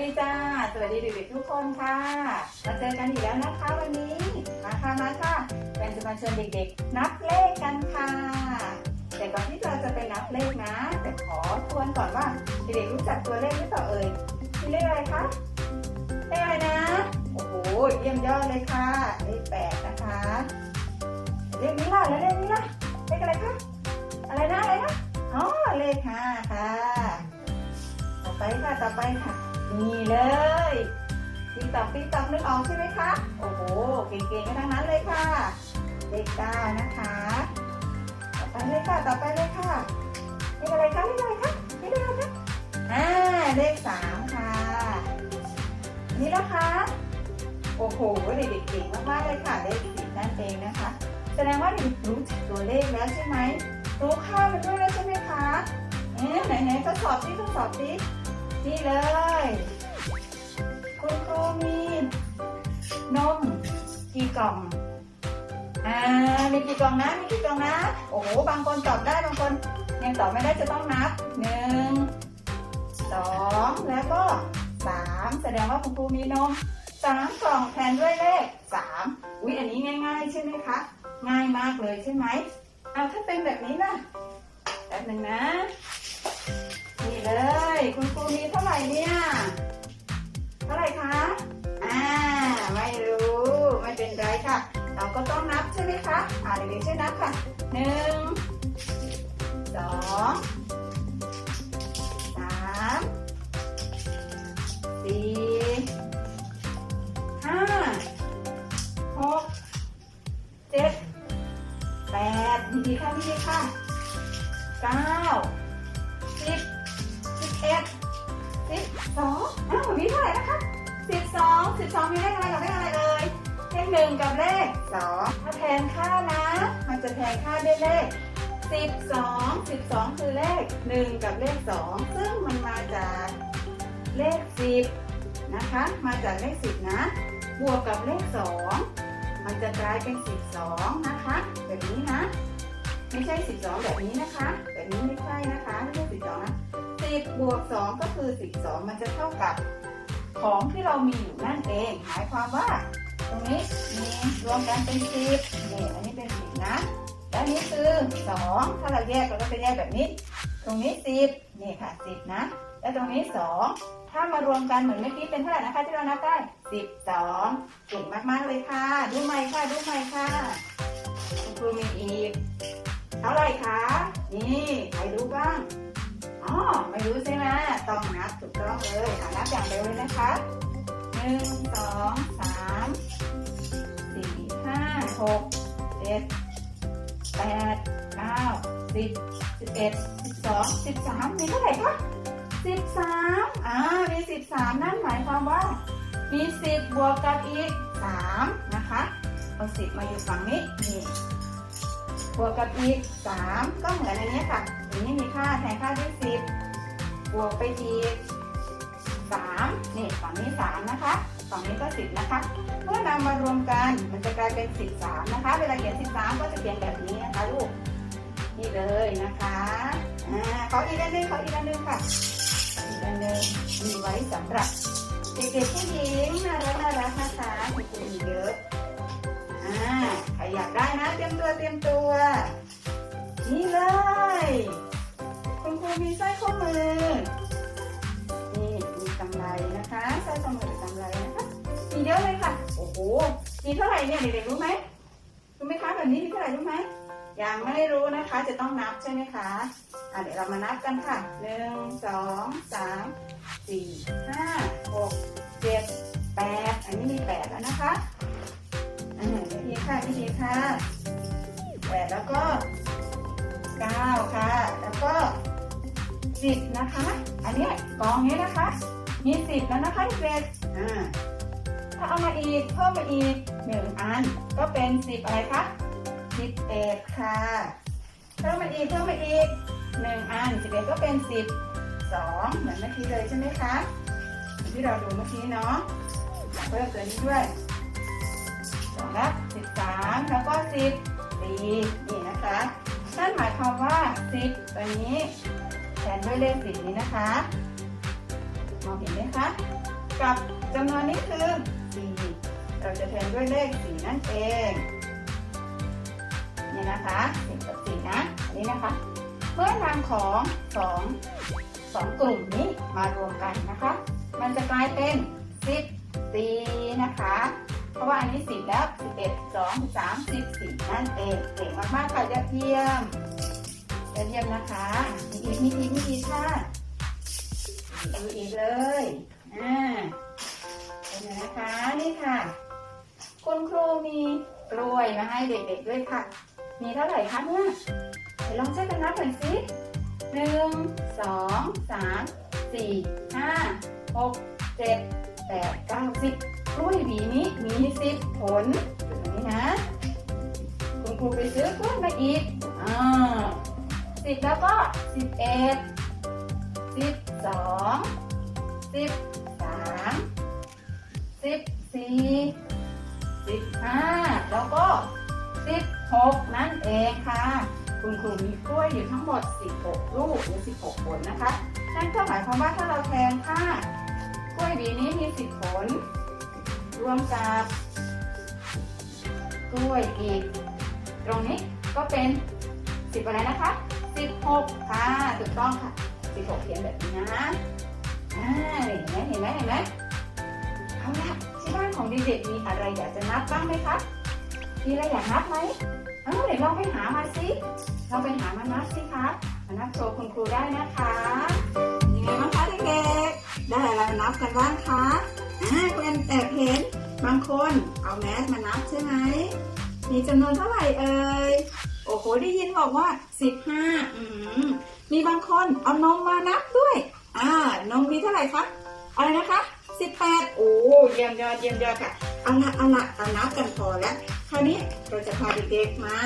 ดีจ้า สวัสดีเด็กๆทุกคนค่ะ มาเจอกันอีกแล้วนะคะวันนี้ มาค่ะมาค่ะ เป็นจะมาเชิญเด็กๆ นับเลขกันค่ะ แต่ก่อนที่เราจะไปนับเลขนะ แต่ขอทวนก่อนว่าเด็กๆรู้จักตัวเลขหรือเปล่าเอ่ยมีเลขอะไรคะ เลขอะไรนะ โอ้โห เยี่ยมยอดเลยค่ะ เลขแปดนะคะ เลขนี้ล่ะแล้วเลขนี้ล่ะ เลขอะไรคะ อะไรนะอะไรนะ อ๋อ เลขห้าค่ะ ต่อไปค่ะ ต่อไปค่ะ นี่เลยติ๊กตอกติ๊กตอกนึกออกใช่ไหมคะ โอ้โห เก่งๆกันทั้งนั้นเลยค่ะ เลขเก้านะคะ ต่อไปเลยค่ะ ต่อไปเลยค่ะเลขอะไรคะเลขอะไรคะเลขอะไรคะอ่าเลขสามค่ะ นี่นะคะ โอ้โห เด็กๆเก่งมากๆเลยค่ะ เลขสิบนั่นเองนะคะ แสดงว่าเด็กรู้จักตัวเลขแล้วใช่ไหมรู้ค่ามันด้วยแล้วใช่ไหมคะเอ๊ะไหนๆทดสอบสิทดสอบสิ นี่เลย คุณครูมีนมกี่กล่อง อ่า มีกี่กล่องนะ มีกี่กล่องนะ โอ้โห บางคนตอบได้ บางคนยังตอบไม่ได้จะต้องนับหนึ่งสองแล้วก็สามแสดงว่าคุณครูมีนมสามกล่องแทนด้วยเลขสามอุ๊ย อันนี้ง่ายๆ ใช่ไหมคะ ง่ายมากเลยใช่ไหม เอาถ้าเป็นแบบนี้ล่ะแป๊บหนึ่งนะ เลย คุณครูมีเท่าไหร่เนี่ยเท่าไหร่คะอ่าไม่รู้ไม่เป็นไรค่ะ เราก็ต้องนับใช่ไหมคะอ่าเด็กๆช่วยนับค่ะหนึ่งสองสามสี่ห้าหกเจ็ดแปดดีๆค่ะดีๆค่ะเก้า สองอ้าวมีเท่าไหร่นะคะสิบสองสิบสองมีเลขอะไรกับเลขอะไรเอ่ยเลขหนึ่งกับเลขสองถ้าแทนค่านะ มันจะแทนค่าด้วยเลขสิบสองสิบสองคือเลขหนึ่งกับเลขสองซึ่งมันมาจากเลขสิบนะคะ มาจากเลขสิบนะ บวกกับเลขสองมันจะกลายเป็นสิบสองนะคะแบบนี้นะ ไม่ใช่12แบบนี้นะคะ แบบนี้ไม่ใช่นะคะ ไม่ใช่12นะ 10บวก2ก็คือ 12 มันจะเท่ากับของที่เรามีอยู่นั่นเอง หมายความว่า ตรงนี้มีรวมกันเป็น 10นี่อันนี้เป็น 10 นะและนนี้คือ 2 ถ้าเราแยกเราก็จะแยกแบบนี้ ตรงนี้ 10นี่ค่ะ 10 นะ และตรงนี้ 2 ถ้ามารวมกันเหมือนเมื่อกี้เป็นเท่าไหร่นะคะที่เรานับได้ 12เก่งมากๆเลยค่ะ ดูใหม่ค่ะดูใหม่ค่ะคุณครูมีอีกเท่าไหร่คะ นี่ใครรู้บ้าง อ๋อไม่รู้ใช่ไหมต้องนับถูกต้องเลยอะนับอย่างเร็วเลยนะคะหนึ่งสองสามสี่ห้าหกเจ็ดแปดเก้าสิบสิบเอ็ดสิบสองสิบสามมีเท่าไหร่คะสิบสามอ่ามีสิบสามนั่นหมายความว่ามีสิบบวกกับอีกสามนะคะ เอาสิบมาอยู่ฝั่งนี้นี่บวกกับอีก3ก็เหมือนอันนี้ค่ะอันนี้มีค่าแทนค่าด้วย10บ บวกไปอีก3นี่ฝั่งนี้3นะคะฝั่งนี้ก็10นะคะเมื่อนำมารวมกันมันจะกลายเป็น13นะคะ เวลาเขียน13ก็จะเขียนแบบนี้นะคะลูกนี่เลยนะคะอ่าขออีกอันหนึงขออีกอันหนึงค่ะอีกอันหนึงมีไว้สำหรับเด็กๆผู้หญิงน่ารักน่ารักนะคะมีคุณอีเยอะอ่าใครอยากได้นะเตรียมตัวเตรียมตัวนี่เลย มีสร้อยข้อมือ นี่มีกำไรนะคะสร้อยข้อมือกับกำไรนะคะมีเยอะเลยค่ะ โอ้โห มีเท่าไหร่เนี่ยเด็กๆรู้ไหมรู้ไหมคะแบบนี้มีเท่าไหร่รู้ไหมยังไม่รู้นะคะ จะต้องนับใช่ไหมคะอะเดี๋ยวเรามานับกันค่ะหนึ่งสองสามสี่ห้าหกเจ็ดแปดอันนี้มีแปดแล้วนะคะอ่าวิธีค่ะทีค่ะแปดแล้วก็เก้าค่ะ แล้วก็ สิบนะคะ อันนี้กองนี้นะคะ มีสิบแล้วนะคะเด็กอ่าถ้าเอามาอีกเพิ่มมาอีกหนึ่งอันก็เป็นสิบอะไรคะสิบเอ็ดค่ะ เพิ่มมาอีกเพิ่มมาอีกหนึ่งอันสิบเอ็ดก็เป็นสิบสองเหมือนเมื่อกี้เลยใช่ไหมคะที่เราดูเมื่อกี้เนาะเพิ่มตัวนี้ด้วยสองและสิบสามแล้วก็สิบสี่นี่นะคะนั่นหมายความว่าสิบตัวนี้ แทนด้วยเลขสิบนี้นะคะมองเห็นไหมคะ กับจำนวนนี้คือสี่เราจะแทนด้วยเลขสีนั่นเองนี่นะคะสีกับสีนะอันนี้นะคะ เมื่อนำของสองสองกลุ่มนี้มารวมกันนะคะ มันจะกลายเป็นสิบสี่นะคะ เพราะว่าอันนี้สิบแล้วสิบเอ็ดสองสามสิบสี่นั่นเองเก่งมากๆค่ะยอดเยี่ยม เยี่ยมนะคะมีอีกมีอีกมีอีกค่ะดูอีกเลย อ่าเป็นนะคะ นี่ค่ะ คุณครูมีกล้วยมาให้เด็กๆด้วยค่ะ มีเท่าไหร่คะเนี่ยเดี๋ยวลองช่วยกันนับหน่อยสิหนึ่งสองสามสี่ห้าหกเจ็ดแปดเก้าสิบกล้วยหวีนี้มีสิบผลอยู่ตรงนี้นะ คุณครูไปซื้อกล้วยมาอีกอ่า สิบแล้วก็สิบเอ็ดสิบสองสิบสามสิบสี่สิบห้าแล้วก็สิบหกนั่นเองค่ะ คุณครูมีกล้วยอยู่ทั้งหมด16ลูกหรือ16ผลนะคะ นั่นก็หมายความว่าถ้าเราแทนค่ากล้วยหวีนี้มี10ผล รวมกับกล้วยอีก ตรงนี้ก็เป็น10อะไรนะคะ 16 ค่ะ ถูกต้องค่ะ 16เขียนแบบนี้นะอ่าเห็นไหมเห็นไหมเห็นไหมเอาละที่บ้านของเด็กๆมีอะไรอยากจะนับบ้างไหมคะมีอะไรอยากนับไหมเอ้าเดี๋ยวลองไปหามาสิเราไปหามานับสิคะมานับโชว์คุณครูได้นะคะยังไงบ้างคะเด็กๆ ได้อะไรมานับกันบ้างคะอ่าคุณแอบเห็นบางคนเอาแมสมานับใช่ไหมมีจำนวนเท่าไหร่เอ่ย โอ้โหได้ยินบอกว่า15อืมมีบางคนเอานมมานับด้วย อ่านมมีเท่าไหร่คะอะไรนะคะ18โอ้เยี่ยมยอดเยี่ยมยอดค่ะเอาละเอาละเอานับกันพอแล้วคราวนี้เราจะพาเด็กๆมา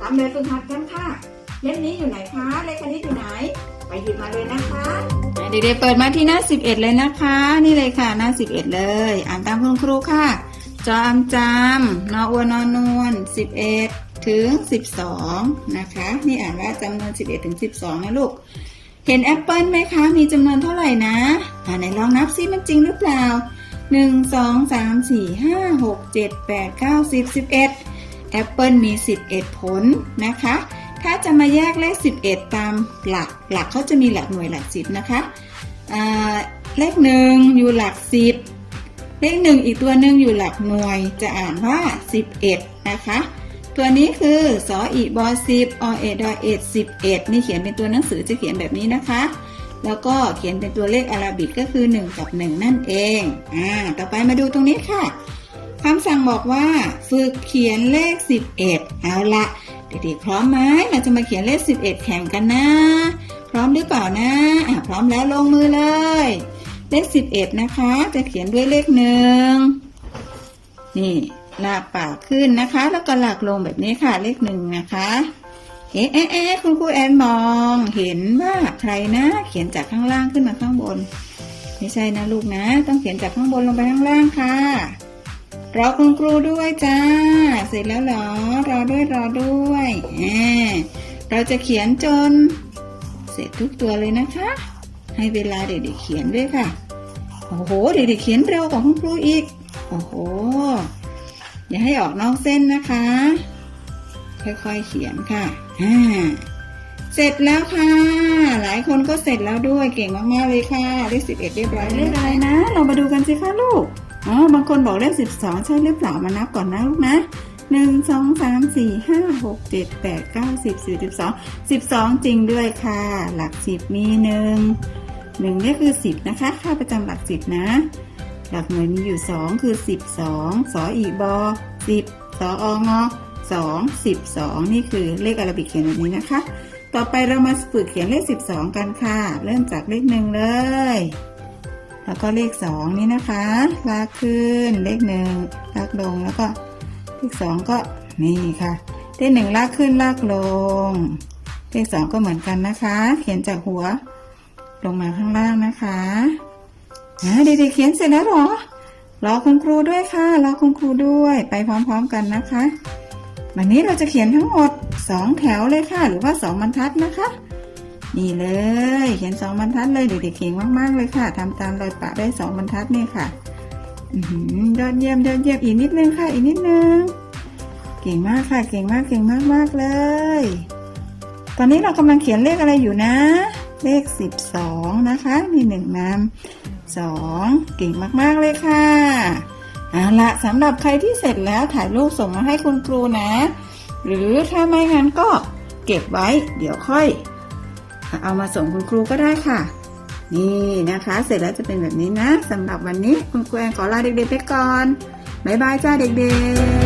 ทำแบบฝึกหัดกันค่ะเล่มนี้อยู่ไหนคะเลขคณิตอยู่ไหน ไปหยิบมาเลยนะคะเด็กๆเปิดมาที่หน้า 11 เลยนะคะ นี่เลยค่ะหน้า 11 เลย อ่านตามคุณครูค่ะจอมจำนออวนอนวล11 ถึง 12 นะคะ นี่อ่านว่าจำนวน 11 ถึง 12 นะลูก เห็นแอปเปิลไหมคะ มีจำนวนเท่าไหร่นะอ่าไหนลองนับซิมันจริงหรือเปล่า 1 2 3 4 5 6 7 8 9 10 11 แอปเปิลมี 11 ผลนะคะ ถ้าจะมาแยกเลข 11 ตามหลัก หลักเขาจะมีหลักหน่วยหลักสิบนะคะเลขหนึ่งอยู่หลักสิบเลขหนึ่งอีกตัวหนึ่งอยู่หลักหน่วยจะอ่านว่า 11 นะคะ ตัวนี้คือสออีบอสิบอเอดอเอ็ดสิบเอ็ดนี่เขียนเป็นตัวหนังสือจะเขียนแบบนี้นะคะ แล้วก็เขียนเป็นตัวเลขอาราบิกก็คือ 1 กับ 1 นั่นเองอ่าต่อไปมาดูตรงนี้ค่ะคำสั่งบอกว่า ฝึกเขียนเลข 11 เอาละเด็กๆพร้อมไหมเราจะมาเขียนเลข 11 แข่งกันนะ พร้อมหรือเปล่านะอะพร้อมแล้วลงมือเลย เลข 11 นะคะ จะเขียนด้วยเลขหนึ่งนี่ ลากปากขึ้นนะคะ แล้วก็หลากลงแบบนี้ค่ะเลขหนึ่งนะคะเอ๊ะเอ๊ะเอ๊ะคุณครูแอนมองเห็นว่าใครนะ เขียนจากข้างล่างขึ้นมาข้างบน ไม่ใช่นะลูกนะ ต้องเขียนจากข้างบนลงไปข้างล่างค่ะรอคุณครูด้วยจ้า เสร็จแล้วหรอ รอด้วยรอด้วยอ่าเราจะเขียนจน เสร็จทุกตัวเลยนะคะ ให้เวลาเด็กๆเขียนด้วยค่ะ โอ้โห เด็กๆเขียนเร็วกว่าคุณครูอีก โอ้โห อย่าให้ออกนอกเส้นนะคะ ค่อยๆเขียนค่ะอ่าเสร็จแล้วค่ะ หลายคนก็เสร็จแล้วด้วยเก่งมากๆเลยค่ะเลขสิบเอ็ดเรียบร้อยเลขอะไรนะ เรามาดูกันสิคะลูกอ๋อบางคนบอกเลขสิบสองใช่หรือเปล่ามานับก่อนนะลูกนะหนึ่งสองสามสี่ห้าหกเจ็ดแปดเก้าสิบสิบสิบสองสิบสองจริงด้วยค่ะ หลักสิบมีหนึ่งหนึ่งนี่คือสิบนะคะ ค่าประจำหลักสิบนะ หลักหน่วยมีอยู่สองคือสิบสองสอีบอสิบสอองอสองสิบสองนี่คือเลขอาราบิกเขียนแบบนี้นะคะ ต่อไปเรามาฝึกเขียนเลขสิบสองกันค่ะ เริ่มจากเลขหนึ่งเลย แล้วก็เลขสองนี่นะคะ ลากขึ้นเลขหนึ่งลากลงแล้วก็เลขสองก็นี่ค่ะ เลขหนึ่งลากขึ้นลากลง เลขสองก็เหมือนกันนะคะ เขียนจากหัวลงมาข้างล่างนะคะ เด็กๆเขียนเสร็จแล้วหรอ รอคุณครูด้วยค่ะ รอคุณครูด้วยไปพร้อมๆกันนะคะ วันนี้เราจะเขียนทั้งหมด 2 แถวเลยค่ะ หรือว่า 2บรรทัดนะคะ นี่เลย เขียน 2บรรทัดเลยเด็กๆเก่งมากๆเลยค่ะ ทำตามรอยปะได้ 2บรรทัดนี่ค่ะยอดเยี่ยมยอดเยี่ยมอีกนิดนึงค่ะ อีกนิดนึง เก่งมากค่ะ เก่งมากเก่งมากมากเลย ตอนนี้เรากำลังเขียนเลขอะไรอยู่นะ เลข 12 นะคะ มีหนึ่งน้ำ 2 เก่งมากๆเลยค่ะเอาละสำหรับใครที่เสร็จแล้วถ่ายรูปส่งมาให้คุณครูนะ หรือถ้าไม่งั้นก็เก็บไว้ เดี๋ยวค่อย เอามาส่งคุณครูก็ได้ค่ะ นี่นะคะ เสร็จแล้วจะเป็นแบบนี้นะสำหรับวันนี้คุณครูแอนขอลาเด็กๆไปก่อนบ๊ายบายจ้าเด็กๆ